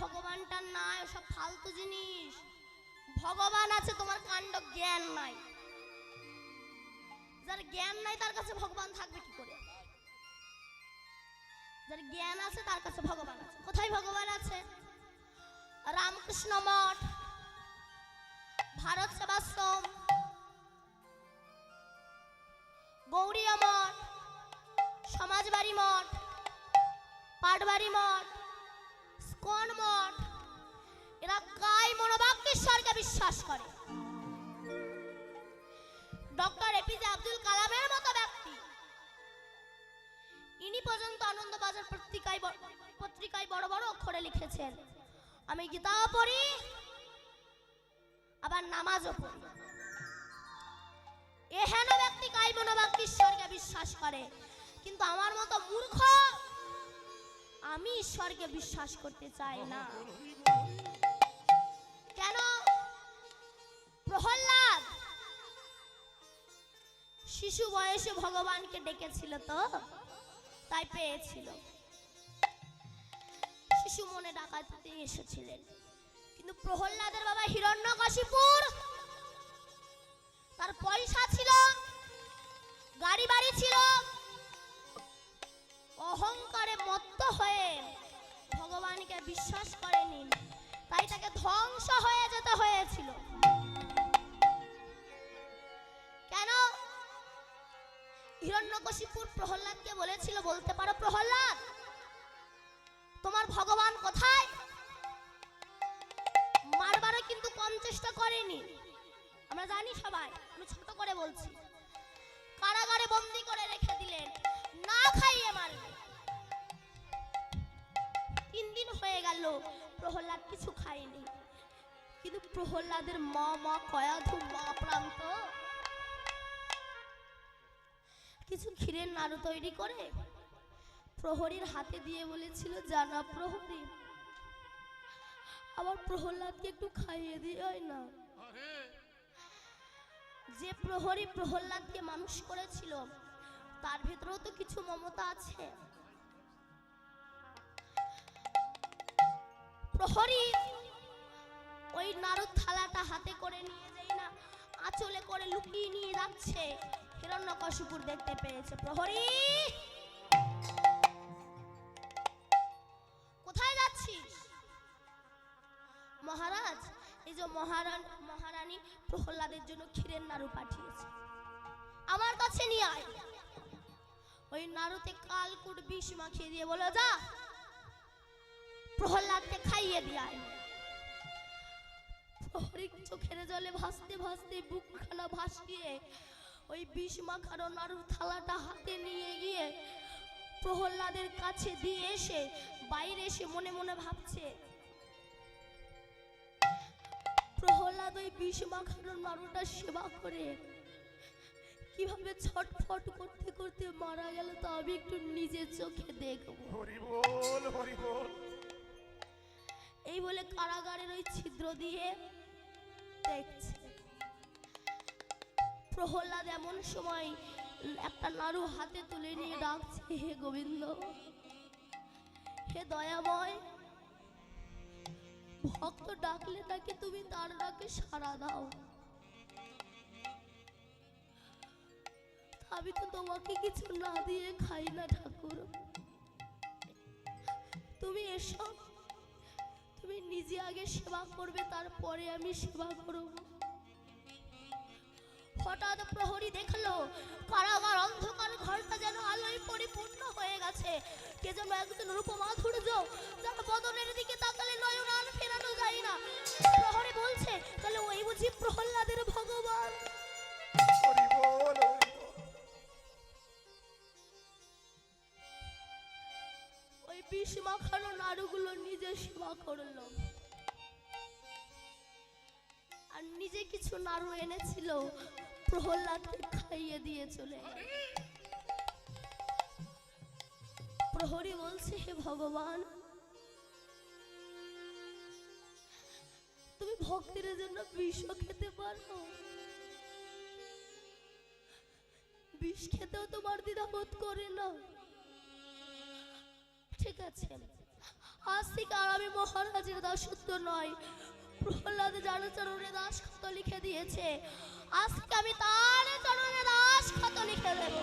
ভগবানটা নাই সব ফালতু জিনিস। ভগবান আছে, তোমার কাণ্ড জ্ঞান নাই। যার জ্ঞান নাই, তার কাছে ভগবান থাকবে কি করে? যার জ্ঞান আছে, তার কাছে ভগবান আছে। কোথায় ভগবান আছে? রামকৃষ্ণ মঠ, ভারত সেবাশ্রম, গৌরীয় মঠ, সমাজবাড়ি মঠ, পাটবাড়ি মঠ স্কন মঠ? এরা কাই মনোবাক্যেশ্বরকে বিশ্বাস করে। ডক্টর এপিজে আব্দুল কালামের মতো ব্যক্তি। ইনি পর্যন্ত আনন্দবাজার পত্রিকায় পত্রিকায় বড় বড় অক্ষরে লিখেছেন। আমি গীতাও পড়ি, আবার নামাজও পড়ি। এহেন ব্যক্তি মনোবাক্য ঈশ্বরকে বিশ্বাস করে? কিন্তু আমার মতো মূর্খ আমি ঈশ্বরকে বিশ্বাস করতে চাই না। কেন? প্রহ্লাদ, শিশু বয়সে ভগবানকে ডেকেছিল তো, তাই পেয়েছিল। শিশু মনে ডাকাতে এসেছিলেন। কিন্তু প্রহ্লাদের বাবা হিরণ্যকশিপুর, তার পয়সা ছিল গাড়ি বাড়ি ছিল অহংকারে মত্ত হয়ে ভগবানকে বিশ্বাস করেনি। তাই তাকে ধ্বংস হয়ে যেতে হয়েছিল। কেন? হিরণ্যকশিপুর প্রহ্লাদকে বলেছিল, বলতে পারো প্রহ্লাদ, তোমার ভগবান কোথায়? মারবারও কিন্তু কম চেষ্টা করেনি। আমরা জানি সবাই, আমি ছোট করে বলছি। কারাগারে বন্দি করে রেখে দিলেন। না খাইয়ে মারলেন। হয়ে গেল। প্রহ্লাদ কিছু খায়নি। কিন্তু প্রহ্লাদের মা মা কয়াধু মা প্রান্ত। কিছু ক্ষীরের নাড়ু তৈরি করে প্রহরীর হাতে দিয়ে বলেছিল, জানা প্রহরী আবার প্রহ্লাদকে একটু খাইয়ে দিয়ে হয় না। যে প্রহরী প্রহ্লাদকে মানুষ করেছিল, তার ভেতরেও তো কিছু মমতা আছে। প্রহরী, ওই নারদ থালাটা হাতে করে নিয়ে যাই না আঁচলে করে লুকিয়ে নিয়ে যাচ্ছে। হিরণ্যকশিপুর দেখতে পেয়েছে। প্রহরী! কোথায় যাচ্ছিস? মহারাজ, এই যে মহারান, মহারানী প্রহ্লাদের জন্য ক্ষীরের নাড়ু পাঠিয়েছে। আমার কাছে নিয়ে আয়। ওই নাড়ুতে কালকুট বিষ মাখিয়ে দিয়ে বলো, যা। প্রহ্লাদকে খাইয়ে দিয়ে আয়। প্রহরী চোখের জলে ভাসতে ভাসতে বুকখানা ভাসিয়ে ওই বিষ মাখানো নাড়ুর থালাটা হাতে নিয়ে গিয়ে প্রহ্লাদের কাছে দিয়ে এসে বাইরে এসে মনে মনে ভাবছে, প্রহ্লাদ ওই বিষ মাখানোর নাড়ুটা সেবা করে। কীভাবে ছটফট করতে করতে মারা গেল তা আমি একটু নিজের চোখে দেখব। হরি বল। এই বলে কারাগারের ওই ছিদ্র দিয়ে দেখছে। প্রহ্লাদ এমন সময় একটা নাড়ু হাতে তুলে নিয়ে ডাকছে, হে গোবিন্দ, হে দয়াময়, ভক্ত ডাকলে নাকি তুমি তার ডাকে সাড়া দাও? আমি তো তোমাকে কিছু না দিয়ে খাই না ঠাকুর। তুমি এসো। তুমি নিজে আগে সেবা করবে, তারপরে আমি সেবা করব। হঠাৎ প্রহরী দেখল, কারাগার অন্ধকার, ঘরটা যেন আলোয় পরিপূর্ণ হয়ে গেছে। কে যেন একজন রূপমাধুর্য, যার বদনের নাড়ু এনেছিল, প্রহ্লাদকে খাইয়ে দিয়ে চলে প্রহরী বলছে, হে ভগবান, তুমি ভক্তির জন্য বিষও খেতে পারো। বিষ খেতেও তোমার দ্বিধাবোধ করে না। ঠিক আছে, আজ থেকে আর আমি মহারাজের দাসত্ব নয় প্রহ্লাদ যার চরণে দাস লিখে দিয়েছে। আজ থেকে আমি তার চরণে দাস লিখে দেব।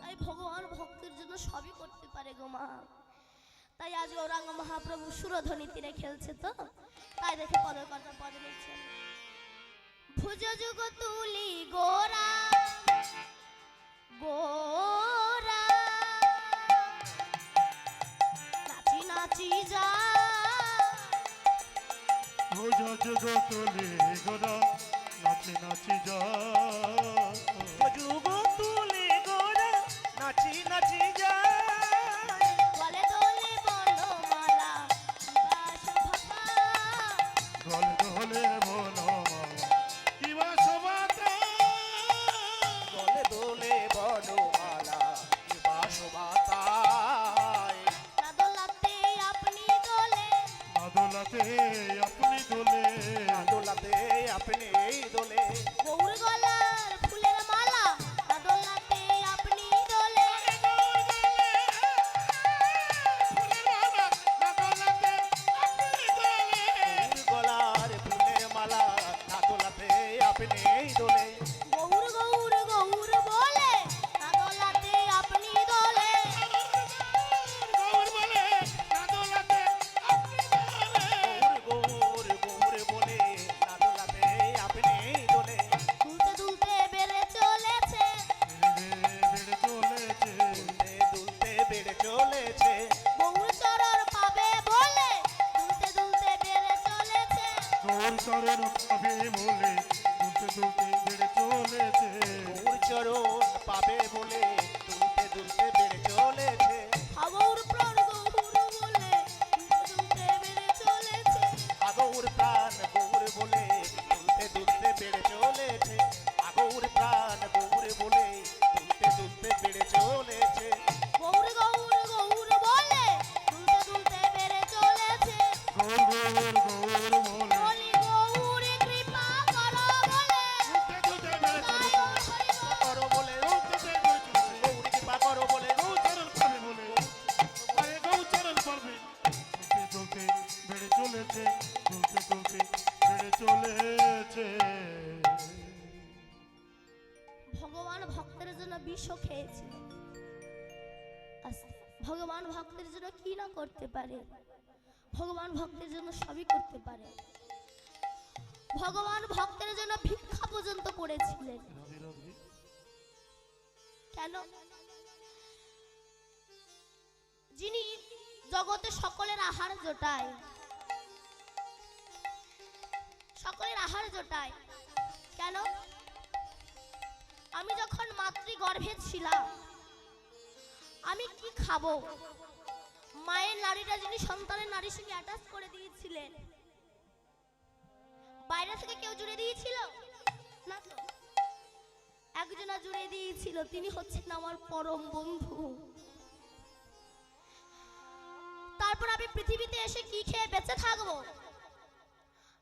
তাই ভগবান ভক্তের জন্য সবই করতে পারে গো মা। তাই আজ গৌরাঙ্গ মহাপ্রভু তীরে খেলছে তো? তাই দেখে পদের কথা পদে ভুজ যুগ তুলি গোরা গোরা যা ভোজা যুগ তোলে গোরা নাচি নাচি যা যুগ তুলে গোরা নাচি নাচি যায়। তোর চরণ পাবে বলে দুলতে দুলতে বেড়ে চলেছে। গৌর চরণ পাবে বলে দুলতে দুলতে ভগবান ভক্তের জন্য বিষ আস্তে, ভগবান ভক্তের জন্য কি না করতে পারে? ভগবান ভক্তের জন্য সবই করতে পারে। ভগবান ভক্তের জন্য ভিক্ষা পর্যন্ত করেছিলেন। কেন? যিনি জগতে সকলের আহার জোটায়। সকলের আহার জোটায়। কেন? আমি যখন মাতৃগর্ভে ছিলাম, আমি কি খাব? মায়ের নারীটা যিনি সন্তানের নারীর সঙ্গে অ্যাটাচ করে দিয়েছিলেন, বাইরে থেকে কেউ জুড়ে দিয়েছিল? না তো। একজনা জুড়ে দিয়েছিল, তিনি হচ্ছেন আমার পরম বন্ধু। তারপর আমি পৃথিবীতে এসে কি খেয়ে বেঁচে থাকব?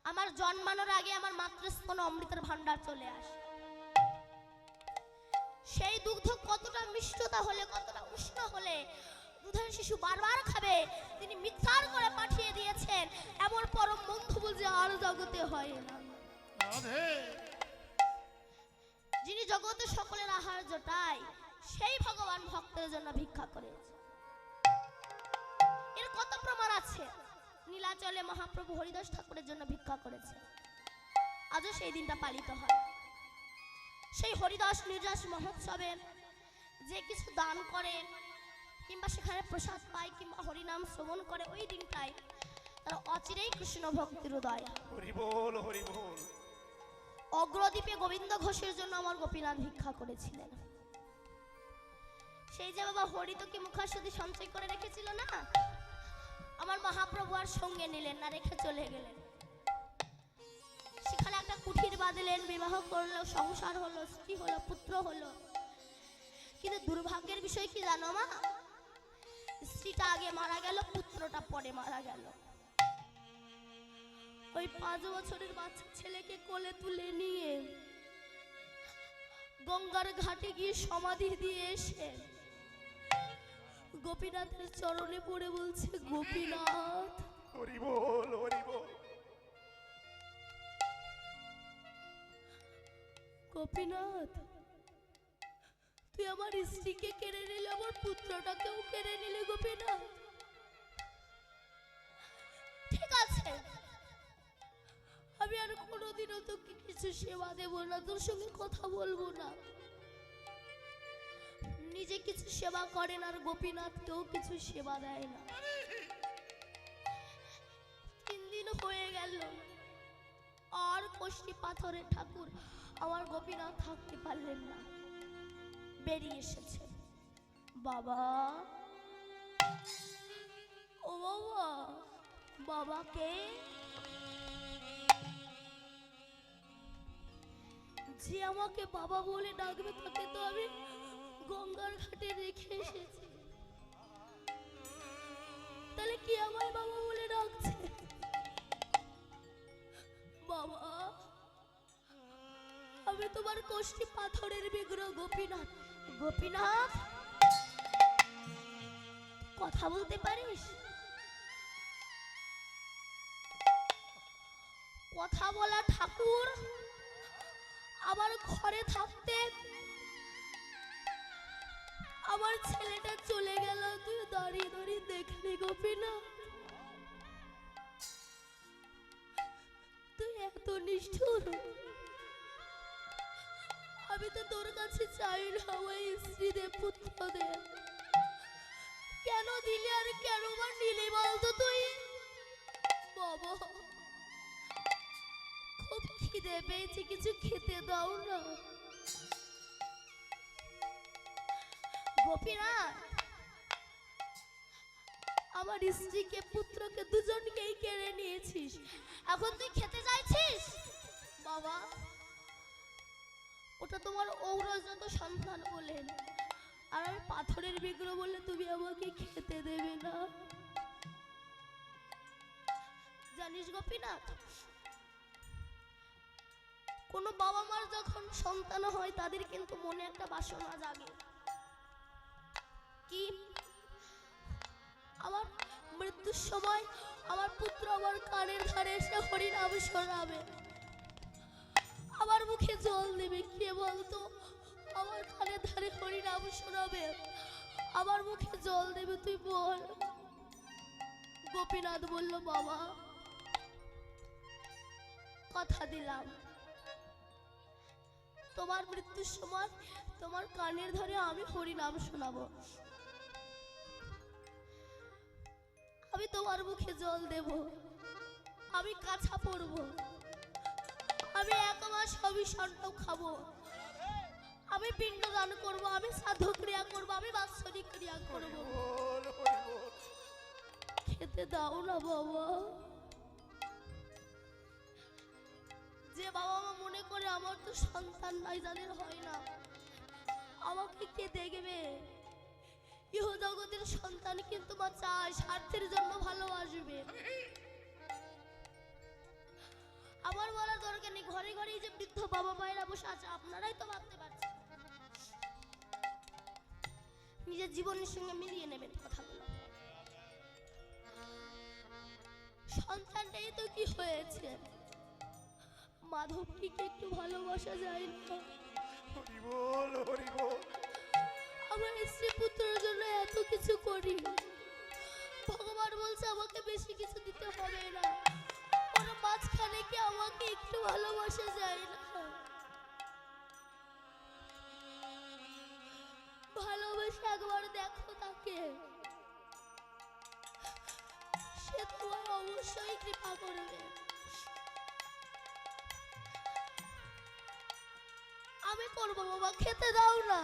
আমার জন্মানোর আগে আমার মাতৃস্তন অমৃতের ভান্ডার চলে আসে। সেই দুগ্ধ কতটা মিষ্টতা হলে কতটা উষ্ণ হলে দুধের শিশু বারবার খাবে। তিনি মিথ্যার করে পাঠিয়ে দিয়েছেন। এমন পরম বন্ধু বুঝে আর জগতে হয় না। যিনি জগতে সকলের আহার জোটায় সেই ভগবান ভক্তের জন্য ভিক্ষা করেছে এর কত প্রমাণ আছে? নীলাচলে মহাপ্রভু হরিদাস ঠাকুরের জন্য ভিক্ষা করেছে আজও সেই দিনটা পালিত হয়। সেই হরিদাস নির্যাস মহোৎসবে যে কিছু দান করে কিংবা সেখানে প্রসাদ পায় কিংবা হরিনাম শ্রবণ করে ওই দিনটায় তারা অচিরেই কৃষ্ণ ভক্তির উদয়। হরি হরি অগ্রদ্বীপে গোবিন্দ ঘোষের জন্য আমার গোপীনাথ ভিক্ষা করেছিলেন। সেই যে বাবা হরিতকে মুখাশ্বতী সঞ্চয় করে রেখেছিল না? আমার মহাপ্রভু আর সঙ্গে নিলেন না রেখে চলে গেলেন। কুঠির বাঁধলেন, বিবাহ করল, সংসার হলো, স্ত্রী হলো, পুত্র হলো। কিন্তু দুর্ভাগ্যের বিষয় কি জানো মা? স্ত্রীটা আগে মারা গেল, পুত্রটা পরে মারা গেল। ওই পাঁচ বছরের বাচ্চা ছেলেকে কোলে তুলে নিয়ে গঙ্গার ঘাটে গিয়ে সমাধি দিয়ে এসে গোপীনাথের চরণে পড়ে বলছে, গোপীনাথ! হরি বল হরি বল। গোপীনাথ, তুই আমার স্ত্রীকে কেড়ে নিলে, আমার পুত্রটাকেও কেড়ে নিলে গোপীনাথ। ঠিক আছে, আমি আর কোনোদিনও তোকে কিছু সেবা দেব না, তোর সঙ্গে কথা বলব না। নিজে কিছু সেবা করেন আর গোপীনাথকেও কিছু সেবা দেয় না। তিন দিন হয়ে গেল, আর কষ্টি পাথরের ঠাকুর আমার গোপীনাথ থাকতে পারলেন না। বেরিয়ে এসেছে। বাবা। ও বাবা বাবাকে যে আমাকে বাবা বলে ডাকবে, তাকে তো আমি গঙ্গার ঘাটে রেখে এসেছি। তাহলে কি আমায় বাবা বলে ডাকছে? বাবা আমি তোমার কষ্টি পাথরের বিগ্রহ গোপীনাথ। গোপীনাথ? কথা বলতে পারিস? কথা বলা ঠাকুর, আমার ঘরে থাকতে আমার ছেলেটা চলে গেল, তুই দাঁড়িয়ে দাঁড়িয়ে দেখলি গোপীনাথ। তুই এত নিষ্ঠুর। আমি তো তোর কাছে চাই না আমার স্ত্রী দে পুত্র কেন দিলি আর কেন বা নিলি বলতো তুই? বাবা, খুব খিদে পেয়েছে, কিছু খেতে দাও না। গোপীনাথ, আমার স্ত্রীকে, পুত্রকে দুজনকেই কেড়ে নিয়েছিস। এখন তুই খেতে চাইছিস? বাবা ওটা তোমার ঔরজাত সন্তান বলেন আর আমি পাথরের বিগ্রহ বলে তুমি আমাকে খেতে দেবে না। জানিস গোপীনাথ, কোনো বাবা মার যখন সন্তান হয়, তাদের কিন্তু মনে একটা বাসনা জাগে। কি? আমার মৃত্যুর সময় আমার পুত্র আমার কানের ধারে এসে হরিনাম শোনাবে। আমার মুখে জল দেবে, কে বলতো? আমার কানের ধারে হরিনাম শোনাবে। আমার মুখে জল দেবে, তুই বল। গোপীনাথ বলল, বাবা, কথা দিলাম। তোমার মৃত্যুর সময় তোমার কানের ধরে আমি হরিনাম শোনাব। আমি তোমার মুখে জল দেব। আমি কাছা পড়ব। আমি এক মাস অভিষণ্ড খাব। আমি পিণ্ড দান করব, আমি সাধু ক্রিয়া করব, আমি বাৎসরিক ক্রিয়া করব। খেতে দাও না বাবা। যে বাবা মা মনে করে আমার তো সন্তান নাই যাদের হয় না। আমাকে কে দেখবে? ইহ জগতের সন্তান কিন্তু মা চায়, স্বার্থের জন্য ভালোবাসবে। আমার বলার দরকার নেই ঘরে ঘরেই যে বৃদ্ধ বাবা মায়েরা বসে আছে আপনারাই তো ভাবতে পারছেন। নিজের জীবনের সঙ্গে মিলিয়ে নেবেন কথাগুলো। সন্তানটাই তো কি হয়েছে? মাধবকে কি একটু ভালোবাসা যায় না। আমার স্ত্রী পুত্রের জন্য এত কিছু করি। ভগবান বলছে আমাকে বেশি কিছু দিতে হবে না। মাঝখানে কি আমাকে একটু ভালোবাসা যায় না? ভালোবেসে একবার দেখো তাকে। সে তোমার অবশ্যই কৃপা করবে। আমি করব বাবা, খেতে দাও না।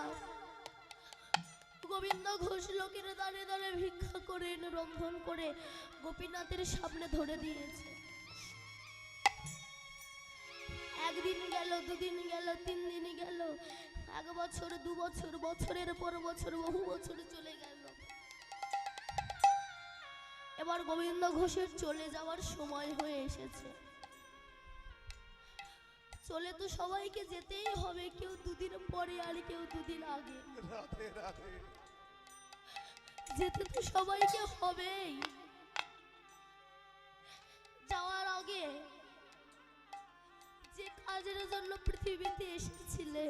গোবিন্দ ঘোষ লোকের দাঁড়ে দাঁড়ে ভিক্ষা করে রন্ধন করে গোপীনাথের সামনে ধরে দিয়েছে। একদিন গেল দুদিন গেল তিন দিন গেল এক বছর দু বছর বছরের পর বছর বহু বছর চলে গেল। এবার গোবিন্দ ঘোষের চলে যাওয়ার সময় হয়ে এসেছে। চলে তো সবাইকে যেতেই হবে কেউ দুদিন পরে আর কেউ দুদিন আগে। যেতে তো সবাইকে হবেই। যাওয়ার আগে যে কাজের জন্য পৃথিবীতে এসেছিলে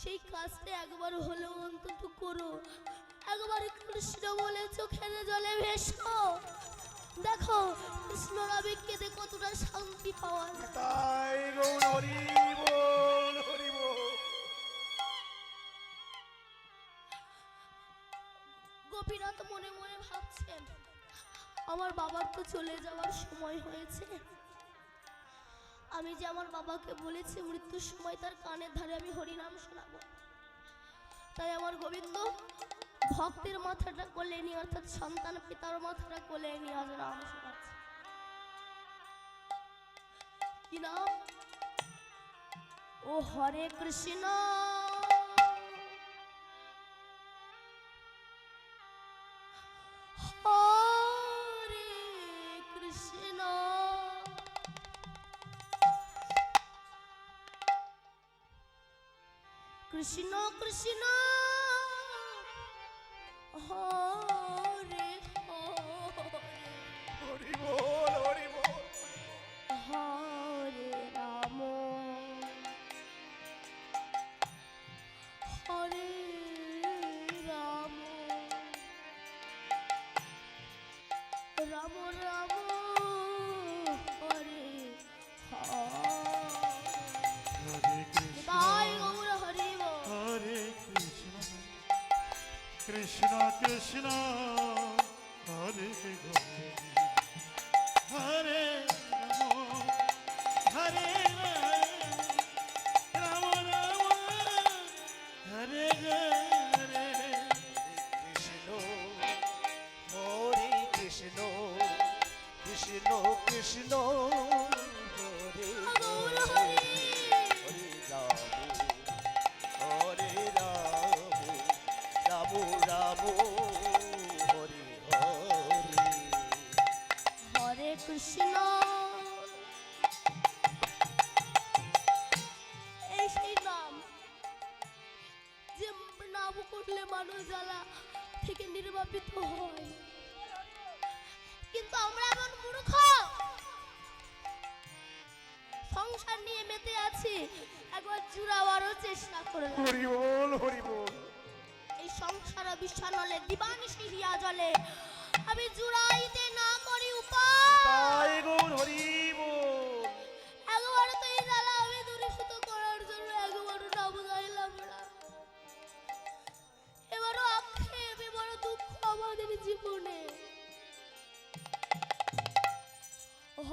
সেই কাজটা একবার হলেও অন্তত করো। একবার কৃষ্ণ বলে চোখের জলে ভেসো। দেখো কৃষ্ণ রাবে কেঁদে কতটা শান্তি পাওয়া যায়। গোপীনাথ মনে মনে ভাবছেন আমার বাবার তো চলে যাওয়ার সময় হয়েছে। আমি যে আমার বাবাকে বলেছি মৃত্যুর সময় তার কানের ধারে আমি হরিনাম শোনাব। তাই আমার গোবিন্দ ভক্তের মাথাটা কোলে নি অর্থাৎ সন্তান পিতার মাথাটা কোলে নি আজ রাম শোনাচ্ছে। কি নাম? ও হরে কৃষ্ণ। Krishna Krishna.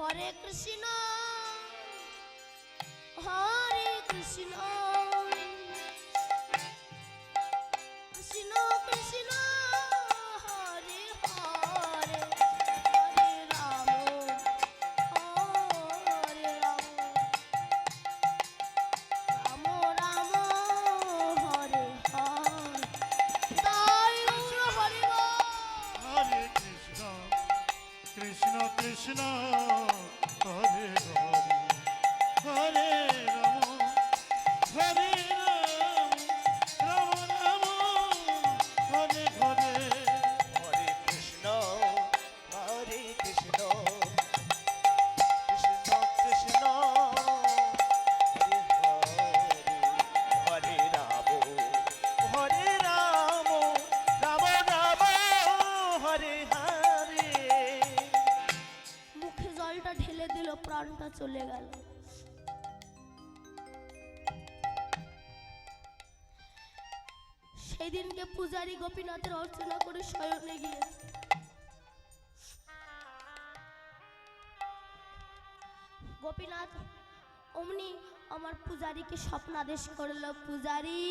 হরে কৃষ্ণ হরে কৃষ্ণ। সেই দিনকে পূজারি গোপীনাথের অর্চনা করে শয়নে গিয়েছে গোপীনাথ, অমনি আমার পূজারীকে স্বপ্নাদেশ করল। পূজারী!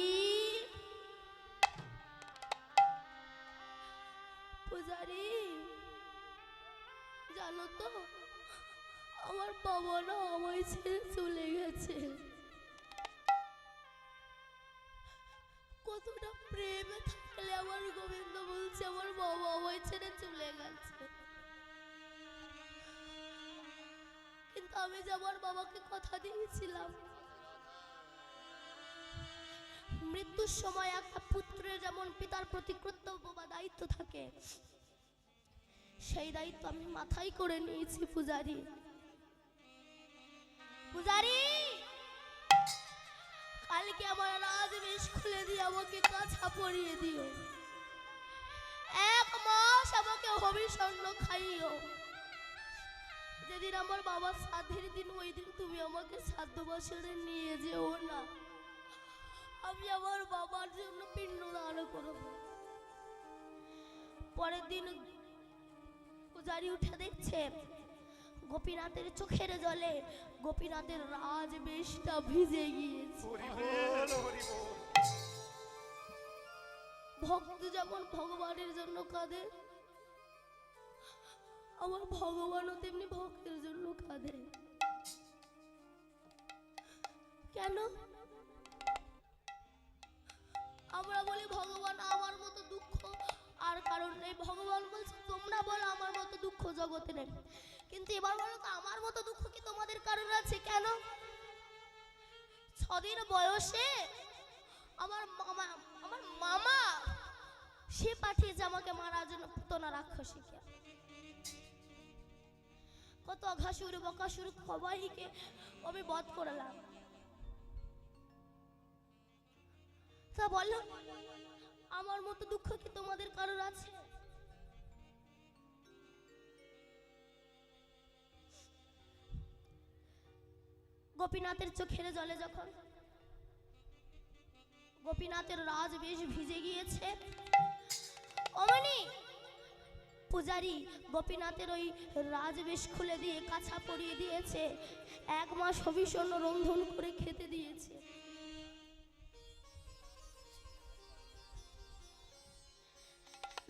হয়েছে, আমার বাবা ওই ছেড়ে চলে গেছে। কিন্তু আমি যে আমার বাবাকে কথা দিয়েছিলাম, মৃত্যুর সময় একটা পুত্রের যেমন পিতার প্রতি কর্তব্য বা দায়িত্ব থাকে, সেই দায়িত্ব আমি মাথায় করে নিয়েছি, পূজারি। পূজারি! কালকে আমার রাজবেশ খুলে দিয়ে আমাকে কাছা পরিয়ে দিও। আমাকে খাইও। যেদিন আমার বাবার শ্রাদ্ধের দিন ওই দিন তুমি আমাকে শ্রাদ্ধ বছরে নিয়ে যেও না। আমি আমার বাবার জন্য পিণ্ড দান করব। পরের দিন পূজারি উঠে দেখছে গোপীনাথের চোখের জলে গোপীনাথের রাজ রাজবেশটা ভিজে গিয়েছে। ভক্ত যেমন ভগবানের জন্য কাঁদে আমার ভগবানও তেমনি ভক্তের জন্য কাঁদে। কেন? আমরা বলি, ভগবান আমার মতো দুঃখ, আর কারণ নেই। ভগবান বলছে, তোমরা বলো, আমার মতো দুঃখ জগতে নেই। কিন্তু এবার বলো তো, আমার মতো দুঃখ কি তোমাদের কারণ আছে? কেন? ছদিন বয়সে আমার মামা আমার মামা, সে পাঠিয়েছে আমাকে মারার জন্য পুতনা রাক্ষসীকে। কত অঘাসুর বকাসুর সবাইকে আমি বধ করলাম। তা বলো আমার মতো দুঃখ কি তোমাদের কারোর আছে? গোপীনাথের চোখের জলে যখন গোপীনাথের রাজ বেশ ভিজে গিয়েছে, অমনি পূজারি গোপীনাথের ওই রাজবেশ খুলে দিয়ে কাছা পরিয়ে দিয়েছে। এক মাস ভীষণ রন্ধন করে খেতে দিয়েছে।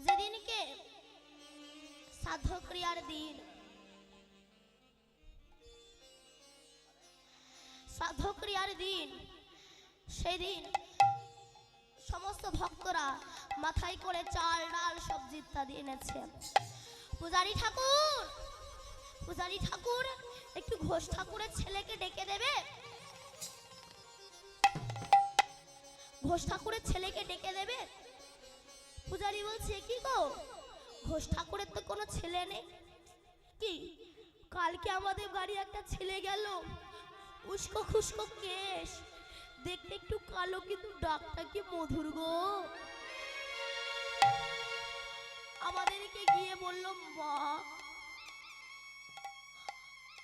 যেদিনকে সাধ্য ক্রিয়ার দিন সাধ্য ক্রিয়ার দিন, সেদিন সমস্ত ভক্তরা মাথায় করে চাল, ডাল, সবজি ইত্যাদি এনেছে। পূজারি ঠাকুর পূজারি ঠাকুর, একটু ঘোষ ঠাকুরের ছেলেকে ডেকে দেবে? ঘোষ ঠাকুরের ছেলেকে ডেকে দেবে? পূজারি বলছে, কি গো? ঘোষ ঠাকুরের তো কোনো ছেলে নেই। কি? কালকে আমাদের বাড়ি একটা ছেলে গেল। উস্কো খুস্কো কেশ। দেখতে একটু কালো, কিন্তু ডাকটা কি মধুর গো। আমাদেরকে গিয়ে বলল, মা,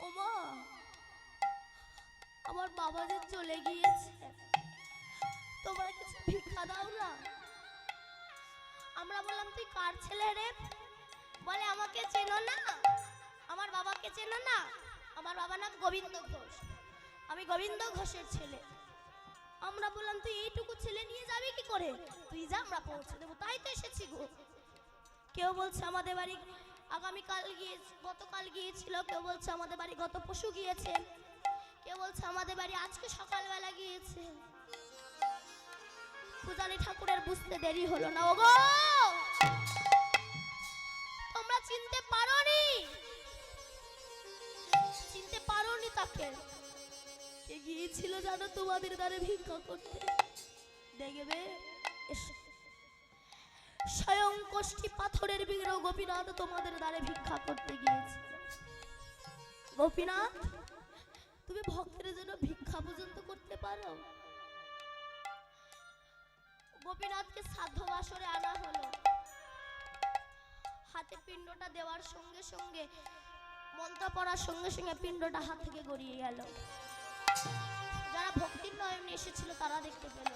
ও মা, আমার বাবা যে চলে গিয়েছে, তোমরা কিছু ভিক্ষা দাও না? আমরা বললাম, তুই কার ছেলে রে? বলে, আমাকে চেনো না, আমার বাবাকে চেনো না, আমার বাবার নাম গোবিন্দ ঘোষ, আমি গোবিন্দ ঘোষের ছেলে। আমরা বললাম, তুই এইটুকু ছেলে নিয়ে যাবি কি করে? তুই যা, আমরা পৌঁছে দেবো। তাই তো এসেছি গো। কেউ বলছে, আমাদের বাড়ি আগামীকাল গিয়ে, গতকাল গিয়েছিল। কেউ বলছে, আমাদের বাড়ি গত পশু গিয়েছে। কেউ বলছে, আমাদের বাড়ি আজকে সকালবেলা গিয়েছে। পূজারি ঠাকুরের বুঝতে দেরি হলো না। ওগো! তোমরা চিনতে পারোনি? চিনতে পারোনি তাকে গিয়েছিল জানো তোমাদের দ্বারে ভিক্ষা করতে? দেখবে? স্বয়ং কোষ্ঠী পাথরের বিগ্রহ গোপীনাথ তোমাদের দ্বারে ভিক্ষা করতে গিয়েছিল। গোপীনাথ, তুমি ভক্তের জন্য ভিক্ষা পর্যন্ত করতে পারো? গোপীনাথকে সাধ্য বাসরে আনা হলো। হাতে পিণ্ডটা দেওয়ার সঙ্গে সঙ্গে মন্ত্র পড়ার সঙ্গে সঙ্গে পিণ্ডটা হাত থেকে গড়িয়ে গেল। যারা ভক্তির নয়ন এসেছিল, তারা দেখতে পেল।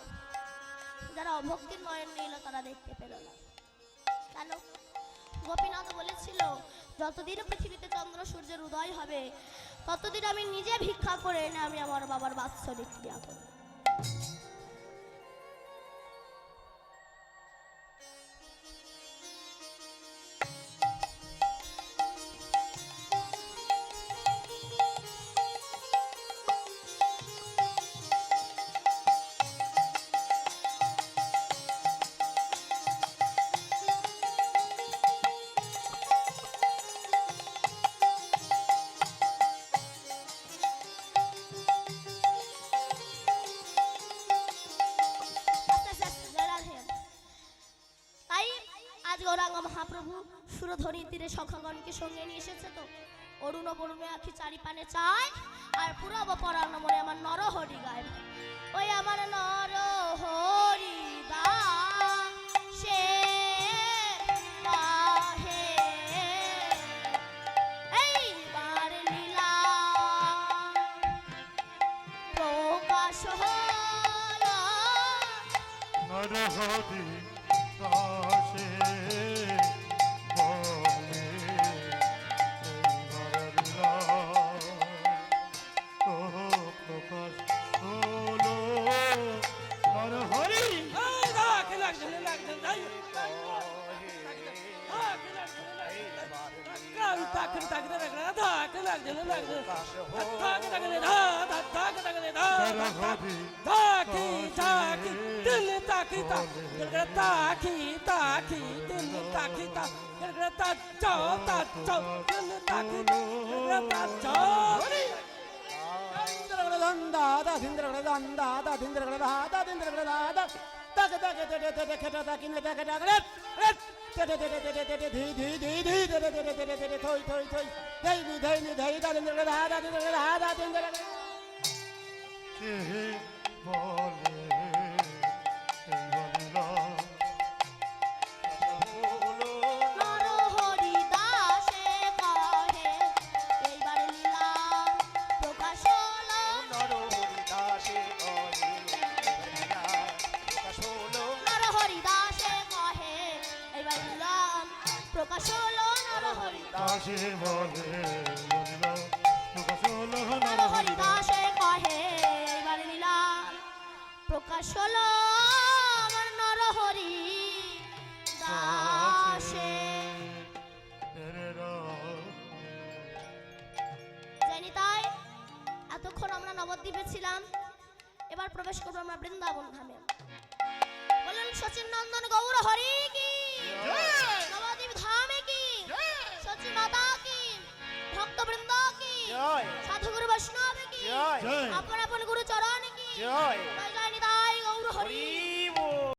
যারা অভক্তির নয়ন নিয়ে এলো, তারা দেখতে পেল না। কেন? গোপীনাথ বলেছিল, যতদিন পৃথিবীতে চন্দ্র সূর্যের উদয় হবে, ততদিন আমি নিজে ভিক্ষা করে এনে আমি আমার বাবার বাৎসরিক ক্রিয়া করব। প্রভু সুরধরি তীরে সখাগণকে সঙ্গে নিয়ে এসেছে তো। অরুণ বরুণে আখি চারি পানে চায়, আর পুরব পরাণ মনে আমার নরহরি গায়। ওই আমার নরহরি দা সে নরহরি দাসে লাগলে লাগলে থাক লাগলে ধা থাক লাগলে ধা তাকি তাকি দিল তাকি তাকি তাকি তাকি দিল তাকি তাকি তাচ্চো তাচ্চো দিল তাকি তাচ্চো দাদা দিন্দ্রগড় দাদা দিন্দ্রগড় দাদা দিন্দ্রগড় দাদা তাকে তাকে তাকে তাকে তাকে তাকে তাকে তাকে বলে